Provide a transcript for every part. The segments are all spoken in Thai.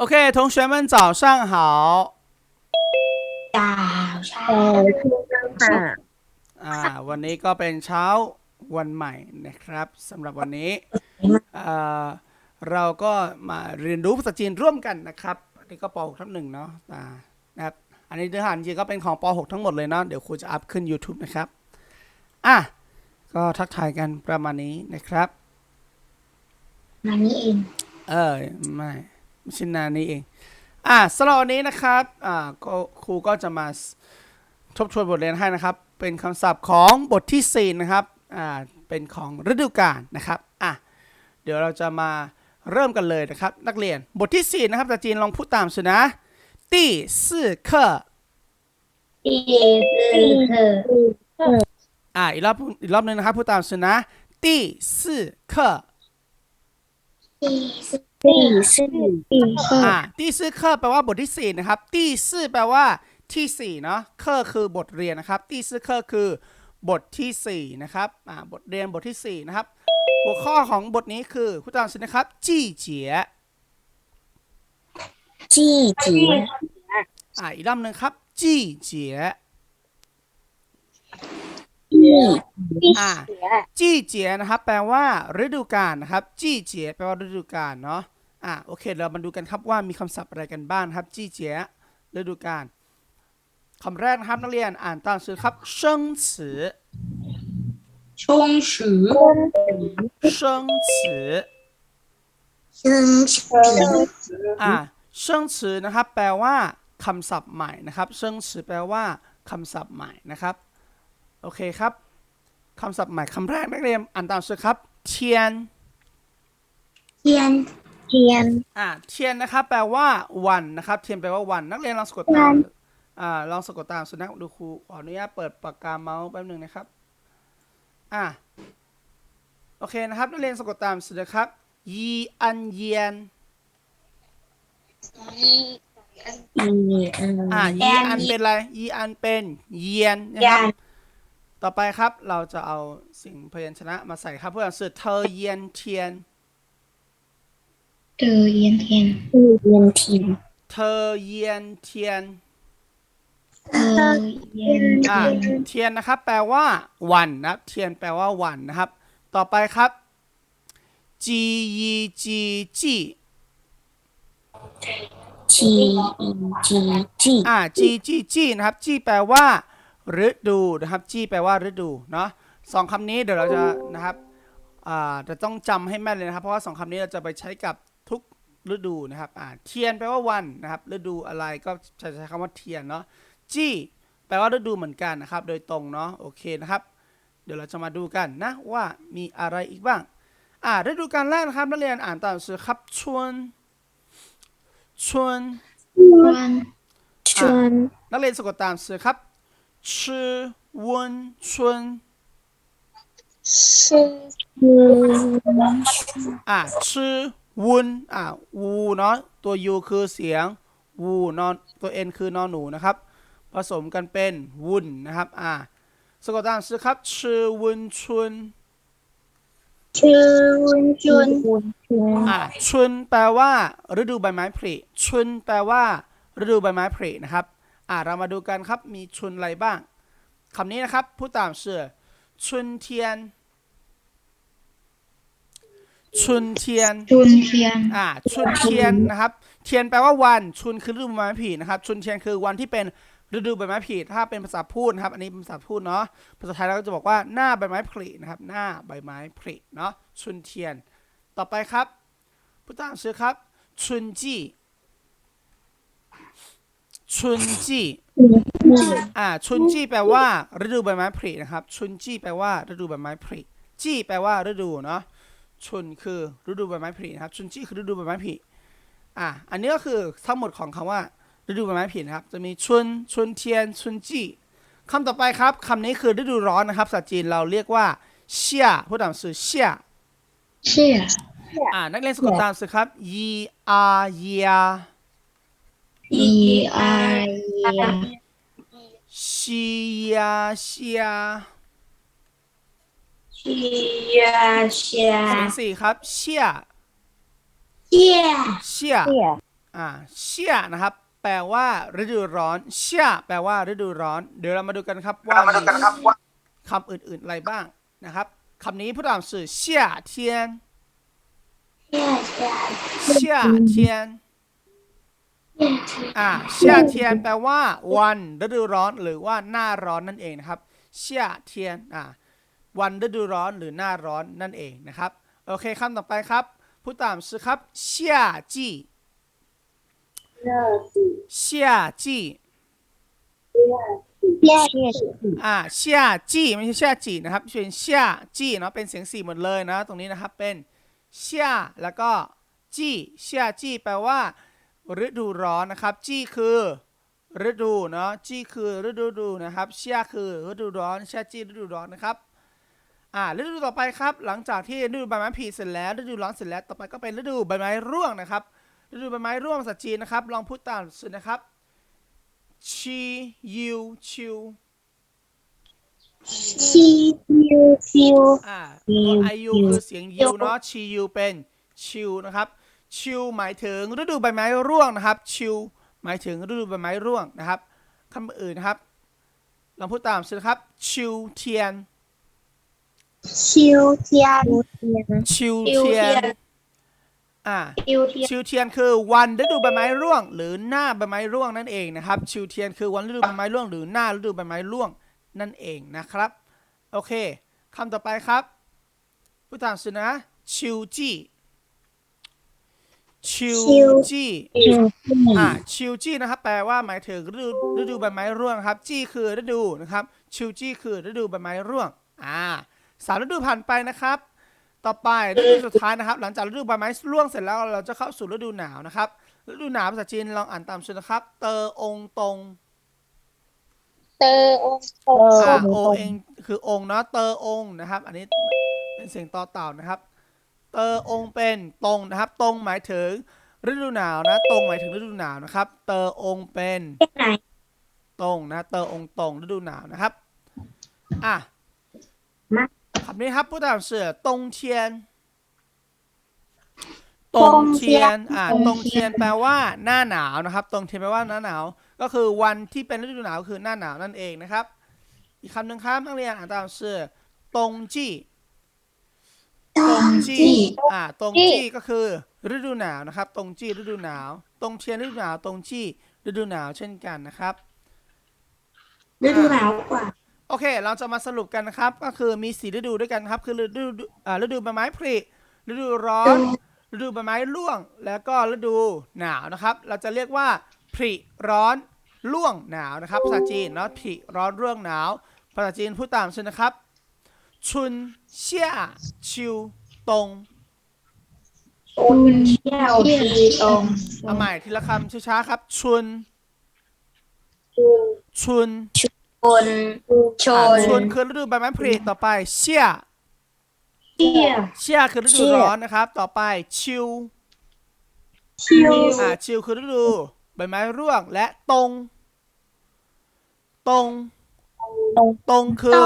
OK，同学们早上好。早上 ค่ะ อ่าวันนี้ก็เป็นเช้าวันใหม่นะครับสำหรับวันนี้เอ่อเราก็มาเรียนรู้ภาษาจีนร่วมกันนะครับอันนี้ก็ป .6 ทับหนึ่งเนาะอ่านะครับอันนี้เนื้อหาจริงๆก็เป็นของป .6 ทั้งหมดเลยเนาะเดี๋ยวครูจะอัพขึ้น YouTube นะครับอ่ะก็ทักทายกันประมาณนี้นะครับ มานี่เอง เออไม่ ชินานี้เอง อ่าสำหรับวันนี้นะครับ อ่าก็ครูก็จะมาทบทวนบทเรียนให้นะครับ เป็นคำศัพท์ของบทที่ 4 นะครับ อ่า เป็นของฤดูกาลนะครับ อะ เดี๋ยวเราจะมาเริ่มกันเลยนะครับ นักเรียน บทที่ 4 นะครับจากจีนลองพูดตามสินะที่สี่เคที่สี่เคอ่า อีกรอบ อีกรอบนึงนะครับ พูดตามสินะที่สี่คที่สี ตี้ซื่อตี้ซื่ออ่าตี้ซื่อคอร์แปลว่าบทที่สี่นะครับ ตี้ซื่อแปลว่าที่สี่เนาะ เคอร์คือบทเรียนนะครับ ตี้ซื่อเคอร์คือบทที่สี่นะครับ อ่า บทเรียนบทที่สี่นะครับ หัวข้อของบทนี้คือคุณตามสินะครับ จี้เจี๋ย จี้เจี๋ย อ่า อีกรอบหนึ่งครับ จี้เจี๋ย จี้เจียนะครับ แปลว่า ฤดูกาลนะครับ จี้เจียแปลว่าฤดูกาลเนาะอะโอเค เรามาดูกันครับว่ามีคำศัพท์อะไรกันบ้างครับ จี้เจียฤดูกาลคำแรกนะครับนักเรียนอ่านตามสื่อครับเชิงสือชงฉือเชิงฉือเชิงฉืออ่าเชิงฉือนะครับ แปลว่าคำศัพท์ใหม่นะครับเชิงฉือแปลว่าคำศัพท์ใหม่นะครับ โอเคครับคำศัพท์ใหม่คำแรกนักเรียนอ่านตามสิครับเทียนเทียนเทียนอ่าเทียนนะครับแปลว่าวันนะครับ เทียนแปลว่าวัน นักเรียนลองสะกดตามอ่าลองสะกดตามสุนัขดูครูขออนุญาตเปิดปากกาเมาส์แป๊บหนึ่งนะครับอ่าโอเคนะครับนักเรียนสะกดตามสุนะครับยีอันเยียนอ่ายีอันเป็นอะไรยีอันเป็นเยียนนะครับ ต่อไปครับเราจะเอาสิ่งพยัญชนะมาใส่ครับเพื่อนสื่อเธอเยียนเทียน เธอเยียนเทียนเธอเยียนเทียนเธอเยียนเทียนเนะทียนนะครับ แปลว่าวันนะเทียนแปลว่าวันนะครับ ต่อไปครับจียีจีจีจีจีจีอ่าจีจีจีนะครับจีแปลว่า ฤดูนะครับจีแปลว่าฤดูเนาะสองคำนี้เดี๋ยวเราจะนะครับอ่าจะต้องจำให้แม่นเลยนะครับ เพราะว่าสองคำนี้เราจะไปใช้กับทุกฤดูนะครับอ่าเทียนแปลว่าวันนะครับ ฤดูอะไรก็ใช้ใช้คำว่าเทียนเนาะจีแปลว่าฤดูเหมือนกันนะครับ โดยตรงเนาะโอเคนะครับ เดี๋ยวเราจะมาดูกันนะว่ามีอะไรอีกบ้างอ่าฤดูกาลแรกนะครับนักเรียนอ่านตามหนังสือครับชวนชวน川春นักเรียนสะกดตามสื่อครับ ชื่อวนชวน 是อ่าชื่อวนอ่าวูเนาะตัวยูคือเสียงวูนอนตัวเอ็นคือนอนหนูนะครับ ผสมกันเป็นวุนนะครับอ่าสะกดตามสื่อครับชื่อวนชวน 春春春 อ่าชุนแปลว่า ฤดูใบไม้ผลิชุนแปลว่า ฤดูใบไม้ผลินะครับ อ่าเรามาดูกันครับมีชุนอะไรบ้างคำนี้นะครับพูดตามชื่อชุนเทียนชุนเทียน春天อ่าชุนเทียนนะครับ เทียนแปลว่าวันชุนคือฤดูใบไม้ผลินะครับ ชุนเทียนคือวันที่เป็นฤดูใบไม้ผลิถ้าเป็นภาษาพูดนะครับ อันนี้เป็นภาษาพูดเนาะภาษาไทยเราก็จะบอกว่าหน้าใบไม้ผลินะครับ หน้าใบไม้ผลิเนาะชุนเทียน ต่อไปครับพูดตามชื่อครับชุนจี ชุนจีอ่าชุนจีแปลว่า ฤดูใบไม้ผลินะครับ ชุนจีแปลว่า ฤดูใบไม้ผลิจีแปลว่าฤดูเนาะชุนคือฤดูใบไม้ผลินะครับ ชุนจีคือฤดูใบไม้ผลิอะอันนี้ก็คือทั้งหมดของคำว่า ฤดูใบไม้ผลินะครับ จะมีชุนชุนเทียนชุนจีคำต่อไปครับคำนี้คือฤดูร้อนนะครับภาษาจีนเราเรียกว่าเชี่ยพูดตามสื่อเชี่ย是อ่านักเรียนสะกดตามสื่อครับยีอาเยีย อีอาเยียชียาเชียเชียเสียงสี่ครับเชียเชียเชียอ่าเชียนะครับ แปลว่าฤดูร้อนเชียแปลว่าฤดูร้อน เดี๋ยวเรามาดูกันครับว่าคำอื่นๆอะไรบ้างนะครับคำนี้ผู้ตามสื่อเชียเทียนเชียเทียน อ่าเชี่ยเทียนแปลว่า วันฤดูร้อนหรือว่าหน้าร้อนนั่นเองนะครับเชี่ยเทียนอ่าวันฤดูร้อนหรือหน้าร้อนนั่นเองนะครับ โอเคคำต่อไปครับผู้ตามสือครับเชี่ยจีเชี่ยจีอ่าเชี่ยจีไม่ใช่เชี่ยจีนะครับเป็นเชี่ยจีเนาะเป็นเสียงสี่หมดเลยนะ ตรงนี้นะครับเป็นเชี่ยแล้วก็จีเชี่ยจีแปลว่า ฤดูร้อนนะครับ จีคือ ฤดูเนาะ จีคือฤดูดูนะครับเชียคือฤดูร้อนเชียจีฤดูร้อนนะครับอ่าฤดูต่อไปครับ หลังจากที่ฤดูใบไม้ผลิเสร็จแล้วฤดูร้อนเสร็จแล้วต่อไปก็เป็นฤดูใบไม้ร่วงนะครับฤดูใบไม้ร่วงภาษาจีนนะครับ ลองพูดตามสุดนะครับชียูชิวชีฟิวฟิวอ่าตัวไอยูคือเสียงยูเนาะชียูเป็นชิวนะครับ ชิวหมายถึงฤดูใบไม้ร่วงนะครับ ชิวหมายถึงฤดูใบไม้ร่วงนะครับคำอื่นนะครับ ลองพูดตามสิครับ ชิวเทียน ชิวเทียน ชิวชิวเทียเทียนนอ่าคิวเทียนชิวเทียนคือวันฤดูใบไม้ร่วง หรือหน้าใบไม้ร่วงนั่นเองนะครับ ชิวเทียนคือวันฤดูใบไม้ร่วง หรือหน้าฤดูใบไม้ร่วงนั่นเองนะครับ โอเคคำต่อไปครับพูดตามสินะ ชิวจี ชิวจีชิวอ่าชิวจีนะครับ แปลว่าหมายถึงฤดูฤดูใบไม้ร่วงครับ จีคือฤดูนะครับ ชิวจีคือฤดูใบไม้ร่วง อ่าสามฤดูผ่านไปนะครับ ต่อไปฤดูสุดท้ายนะครับ หลังจากฤดูใบไม้ร่วงเสร็จแล้วเราจะเข้าสู่ฤดูหนาวนะครับ ฤดูหนาวภาษาจีนลองอ่านตามชื่อนะครับ เตอองตง เตอองโอ่าโอเองคือองค์เนาะ เตอองนะครับ อันนี้เป็นเสียงต่อเต่านะครับ เตอองเป็นตรงนะครับ ตรงหมายถึงฤดูหนาวนะ ตรงหมายถึงฤดูหนาวนะครับ เตอองเป็นไหนตรงนะ เตอองตรงฤดูหนาวนะครับอะมาคำนี้ครับพูดตามเสือตงเทียนตงเทียน อ่าตงเทียนแปลว่าหน้าหนาวนะครับตงเทียนแปลว่าหน้าหนาว ก็คือวันที่เป็นฤดูหนาวคือหน้าหนาวนั่นเองนะครับ อีกคำหนึ่งครับนักเรียนอ่านตามเสือตงจี้ ตงจี้อ่าตงจี้ก็คือฤดูหนาวนะครับตงจี้ฤดูหนาวตงเทียนฤดูหนาวตงจี้ฤดูหนาวเช่นกันนะครับฤดูหนาวกว่าโอเค เราจะมาสรุปกันนะครับ ก็คือมีสีฤดูด้วยกันครับ คือฤดูอ่าฤดูใบไม้ผลิฤดูร้อนฤดูใบไม้ร่วง แล้วก็ฤดูหนาวนะครับ เราจะเรียกว่าผลิร้อนร่วงหนาวนะครับภาษาจีนเนาะผลิร้อนร่วงหนาวภาษาจีนพูดตามชื่อนะครับ ชุนเชี่ยชิวตงอุนเที่ยวทีตรงเอาใหม่ทีละคำช้าๆครับ ชุน ชุนชนชอ่านชุนคือฤดูใบไม้ผลิต่อไป เชี่ยเที่ยวเชี่ยคือฤดูร้อนนะครับ ต่อไป ชิวชิวอ่า ชิลคือฤดูใบไม้ร่วง และตรง ตรง ตรงคือ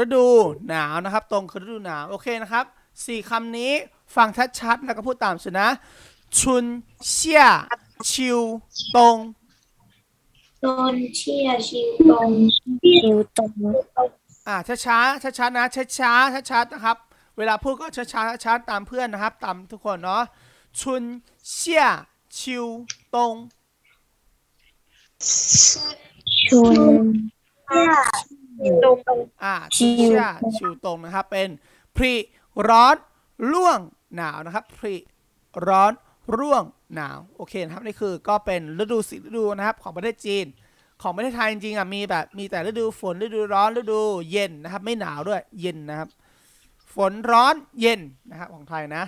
ฤดูหนาวนะครับ ตรงคือฤดูหนาว โอเคนะครับสี่คำนี้ฟังชัดๆแล้วก็พูดตามสินะชุนเชี่ยชิวตรงชนเชี่ยชิวตรงชิวตรงอ่าช้าๆช้าๆนะช้าๆชัดๆนะครับ เวลาพูดก็ช้าๆช้าๆตามเพื่อนนะครับ ตามทุกคนเนาะชุนเชี่ยชิวตรงชุนตรง ตรง อ่าชิชิวชิวตรงนะครับ เป็นพรีร้อนร่วงหนาวนะครับพรีร้อนร่วงหนาว โอเคนะครับ นี่คือก็เป็นฤดูสีฤดูนะครับของประเทศจีน ของประเทศไทยจริงๆอะมีแบบมีแต่ฤดูฝนฤดูร้อนฤดูเย็นนะครับ ไม่หนาวด้วยเย็นนะครับ ฝนร้อนเย็นนะครับของไทยนะ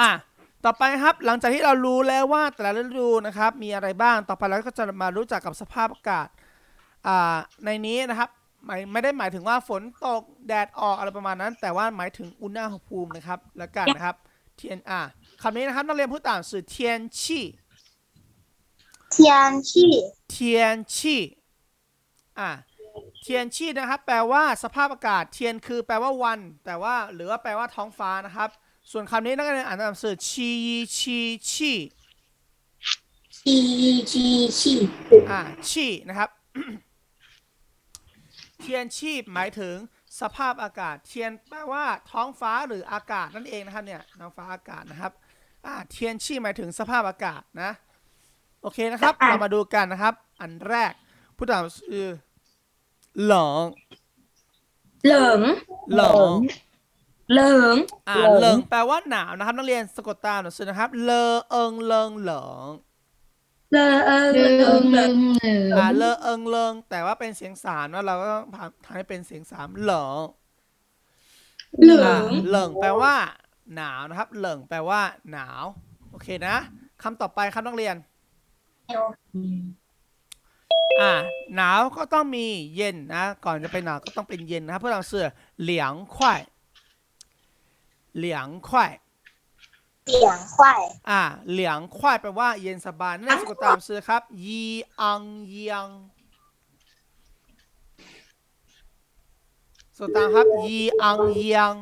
อะ ต่อไปครับ หลังจากที่เรารู้แล้วว่าแต่ละฤดูนะครับ มีอะไรบ้าง ต่อไปเราก็จะมารู้จักกับสภาพอากาศ ในนี้นะครับหมายไม่ได้หมายถึงว่าฝนตกแดดออกอะไรประมาณนั้น แต่ว่าหมายถึงอุณหภูมินะครับ แล้วกันนะครับเทียนอ่าคำนี้นะครับนักเรียนพูดตามสื่อเทียนชี่เทียนชี่เทียนชี่อ่าเทียนชี่นะครับ แปลว่าสภาพอากาศเทียนคือแปลว่าวัน แต่ว่าหรือว่าแปลว่าท้องฟ้านะครับ ส่วนคำนี้นักเรียนอ่านตามสื่อชีชีชีชีชีชีอ่าชีนะครับ เทียนชีพหมายถึงสภาพอากาศ เทียนแปลว่าท้องฟ้าหรืออากาศนั่นเองนะครับเนี่ยท้องฟ้าอากาศนะครับอ่าเทียนชีพหมายถึงสภาพอากาศนะ โอเคนะครับ เรามาดูกันนะครับ อันแรกผู้ถามคือหลงเหลิงหลงเหลิงอ่าเหลิงแปลว่าหนาวนะครับ นักเรียนสะกดตามหนังสือนะครับเลอเอิงเลิงเหลิง เลอเอิงเลิเหลิงเลิลิงเหลิงอ่าเลอเอิงเลิงแต่ว่าเป็นเสียงสามนะเราก็ต้องทำให้เป็นเสียงสามเหลิงเหลิอ่างเหลิงแปลว่า หนาวนะครับ เหลิงแปลว่า หนาว โอเคนะคำต่อไปครับนักเรียน อ่าหนาวก็ต้องมีเย็นนะ ก่อนจะไปหนาวก็ต้องเป็นเย็นนะครับเพื่อเราเสื้อเหลียงควายเหลียงควาย เสียงควายอ่า เหลียงควายแปลว่าเย็นสบายนั่นสะกดตามซื้อครับ ยีอังเยียงสะกดตามครับ ยีอังเยียง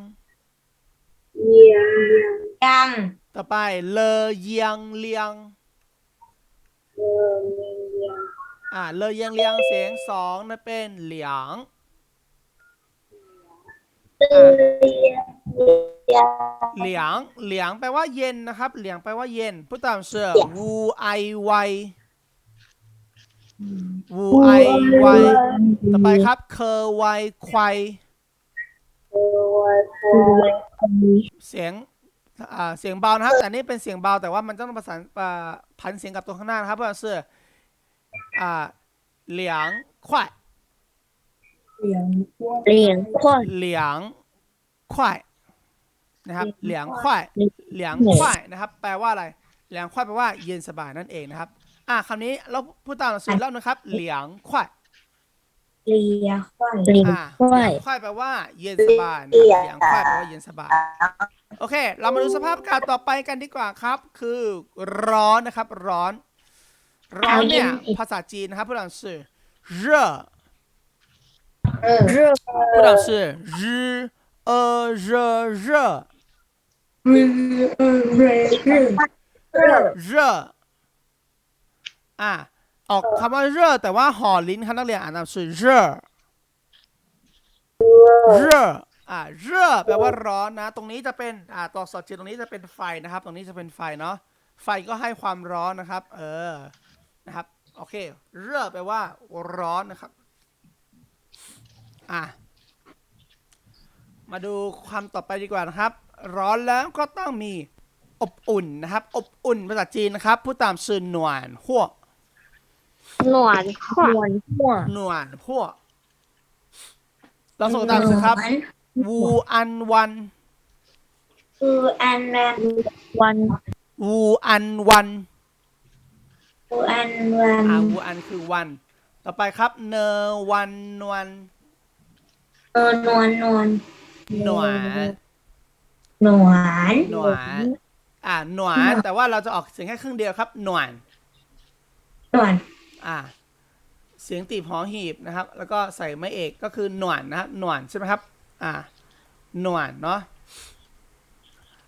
ยังต่อไป เลอเยียงเลียง อ่า เลอเยียงเลียงเสียงสองนั่นเป็นเหลียง เหลียงเหลียงแปลว่าเย็นนะครับ เหลียงแปลว่าเย็นพูดตามเสือวูไอไววูไอไวต่อไปครับ เคอไวควายเสียงอ่าเสียงเบานะครับ แต่นี่เป็นเสียงเบาแต่ว่ามันต้องประสานอ่าพันเสียงกับตัวข้างหน้านะครับเพื่อเสืออ่าเหลียงควายเหลียงควายเหลียงควาย นะครับ เหลียงควายเหลียงควายนะครับ แปลว่าอะไร เหลียงควายแปลว่าเย็นสบายนั่นเองนะครับ อ่าคำนี้เราพูดตามหสูตรแล้วนะครับ เหลียงควายเหลียงควายเหลียควายควายแปลว่าเย็นสบายเหลียงควายแปลว่าเย็นสบาย โอเค เรามาดูสภาพอากาศต่อไปกันดีกว่าครับ คือร้อนนะครับ ร้อน ร้อนเนี่ย ภาษาจีนนะครับผู้หลังสื่อเร่อผู้หลังสื่อรื เรือเรือเรือเรือเร่ออะออกคำว่าเร่อแต่ว่าห่อลิ้นครับนักเรียนอ่านตามสื่อเร่อเร่ออะเร่อแปลว่าร้อนนะ ตรงนี้จะเป็นอ่าตัวสอดจีนตรงนี้จะเป็นไฟนะครับ ตรงนี้จะเป็นไฟเนาะไฟก็ให้ความร้อนนะครับ เออนะครับ โอเค เร่อแปลว่า ร้อนนะครับ อะ มาดูคำต่อไปดีกว่านะครับ ร้อนแล้วก็ต้องมีอบอุ่นนะครับ อบอุ่นภาษาจีนนะครับพูดตามชื่อหนวนหัวหนวนขวานหัวหนวนหัวเราส่งตามสิครับ วูอันวันคืออันนั้นวันวูอันวันคืออันวันอ่าวูอันคือวัน ต่อไปครับ เนวันนวลเออนวลนวล หนวนหนวนหนวนอ่าหนวนแต่ว่าเราจะออกเสียงแค่ครึ่งเดียวครับ หนวนหนวนอ่า เสียงตีบหอหีบนะครับ แล้วก็ใส่ไม้เอกก็คือหนวนนะครับหนวนใช่ไหมครับ อ่า หนวนเนาะ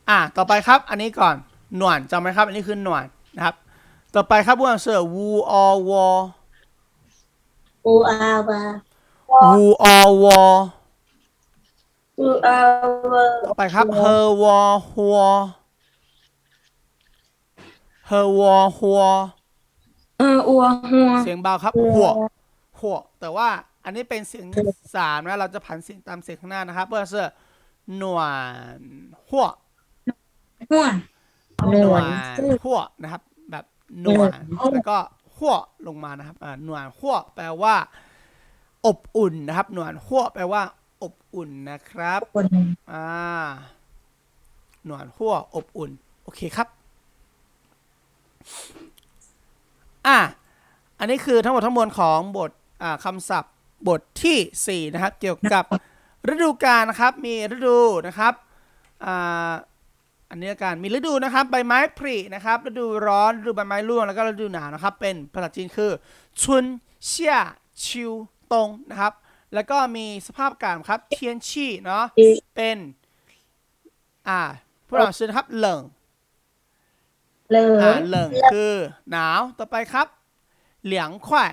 อ่า ต่อไปครับ อันนี้ก่อนหนวนจำไหมครับ อันนี้คือหนวนนะครับ ต่อไปครับผู้อ่านเสือวูออวออูอาวาวูออว ออูอาวาต่อไปครับเฮอวอฮัวเฮอวอฮัวเอออัวหัว เสียงเบาครับหัวหัวแต่ว่าอันนี้เป็นเสียงสามนะเราจะผันเสียงตามเสียงข้างหน้านะครับเพื่อเสือหนวนหัวหัว หนวดหัวนะครับ แบบหนวดแล้วก็หัวลงมานะครับอ่าหนวดหัวแปลว่า อบอุ่นนะครับ หนวดหัวแปลว่า อบอุ่นนะครับคนอ่าหนวดหัวอบอุ่น โอเคครับ อะอันนี้คือทั้งหมดทั้งมวลของบทอ่าคำศัพท์บทที่ 4 นะครับ เกี่ยวกับฤดูกาลนะครับ มีฤดูนะครับอ่าอันนี้ละการมีฤดูนะครับ ใบไม้ผลินะครับ ฤดูร้อนฤดูใบไม้ร่วงแล้วก็ฤดูหนาวนะครับ เป็นภาษาจีนคือชุนเชี่ยชิวตงนะครับ แล้วก็มีสภาพอากาศครับ เทียนชี่เนาะเป็น อ่าผู้老师นะครับเหลิงเลอ่ายเหลิงคือ หนาวต่อไปครับ เหลียงควาย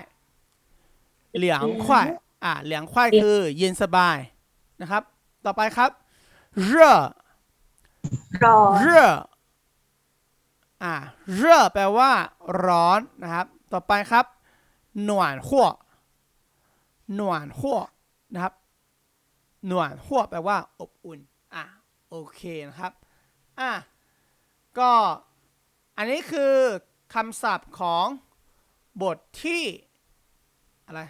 เหลียงควายอ่าเหลียงควายคือ เย็นสบายนะครับ ต่อไปครับเร่อรอเร่ออ่าเร่อแปลว่า ร้อนนะครับ ต่อไปครับ หนวนหัว หนวนหัวนะครับ หนวนหัวแปลว่าอบอุ่น อะ โอเคนะครับ อะ ก็อันนี้คือคำศัพท์ของบทที่อะไร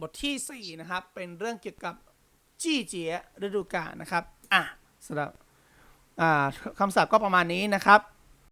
บทที่ 4 นะครับ เป็นเรื่องเกี่ยวกับจี้เจียฤดูกาลนะครับ อะสำหรับอ่าคำศัพท์ก็ประมาณนี้นะครับ